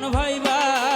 Mann viva